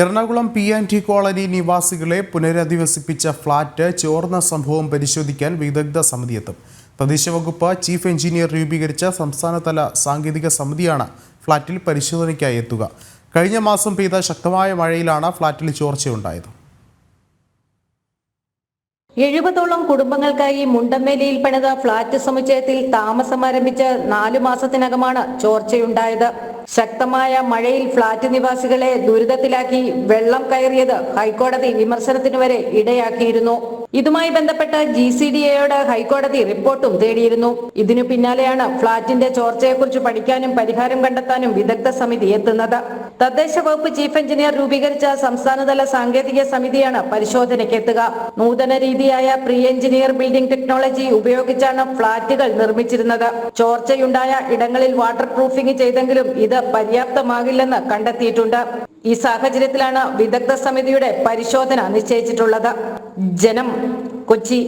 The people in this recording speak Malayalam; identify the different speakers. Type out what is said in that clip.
Speaker 1: Ernakulam P and T colony നിവാസികളെ പുനരധിവസിപ്പിച്ച ഫ്ളാറ്റ് ചോർന്ന സംഭവം പരിശോധിക്കാൻ വിദഗ്ധ സമിതിയെത്തും തദ്ദേശവകുപ്പ് ചീഫ് എഞ്ചിനീയർ രൂപീകരിച്ച സംസ്ഥാനതല സാങ്കേതിക സമിതിയാണ് ഫ്ളാറ്റിൽ പരിശോധനയ്ക്കായി എത്തുക. കഴിഞ്ഞ മാസം പെയ്ത ശക്തമായ മഴയിലാണ് ഫ്ളാറ്റിൽ ചോർച്ചയുണ്ടായത്.
Speaker 2: എഴുപതോളം കുടുംബങ്ങൾക്കായി മുണ്ടമ്മേലിയിൽ പണിത ഫ്ളാറ്റ് സമുച്ചയത്തിൽ താമസം ആരംഭിച്ച് നാലു മാസത്തിനകമാണ് ചോർച്ചയുണ്ടായത്. ശക്തമായ മഴയിൽ ഫ്ളാറ്റ് നിവാസികളെ ദുരിതത്തിലാക്കി വെള്ളം കയറിയത് ഹൈക്കോടതി വിമർശനത്തിന് വരെ ഇടയാക്കിയിരുന്നു. ഇതുമായി ബന്ധപ്പെട്ട് ജി സി ഡി എയോട് ഹൈക്കോടതി റിപ്പോർട്ടും തേടിയിരുന്നു. ഇതിനു പിന്നാലെയാണ് ഫ്ളാറ്റിന്റെ ചോർച്ചയെക്കുറിച്ച് പഠിക്കാനും പരിഹാരം കണ്ടെത്താനും വിദഗ്ധ സമിതി എത്തുന്നത്. തദ്ദേശ വകുപ്പ് ചീഫ് എഞ്ചിനീയർ രൂപീകരിച്ച സംസ്ഥാനതല സാങ്കേതിക സമിതിയാണ് പരിശോധനയ്ക്ക് എത്തുക. നൂതന രീതിയായ പ്രീ എഞ്ചിനീയർ ബിൽഡിംഗ് ടെക്നോളജി ഉപയോഗിച്ചാണ് ഫ്ളാറ്റുകൾ നിർമ്മിച്ചിരുന്നത്. ചോർച്ചയുണ്ടായ ഇടങ്ങളിൽ വാട്ടർ പ്രൂഫിംഗ് ചെയ്തെങ്കിലും ഇത് പര്യാപ്തമാകില്ലെന്ന് കണ്ടെത്തിയിട്ടുണ്ട്. ഈ സാഹചര്യത്തിലാണ് വിദഗ്ധ സമിതിയുടെ പരിശോധന നിശ്ചയിച്ചിട്ടുള്ളത്. ജനം കൊച്ചി.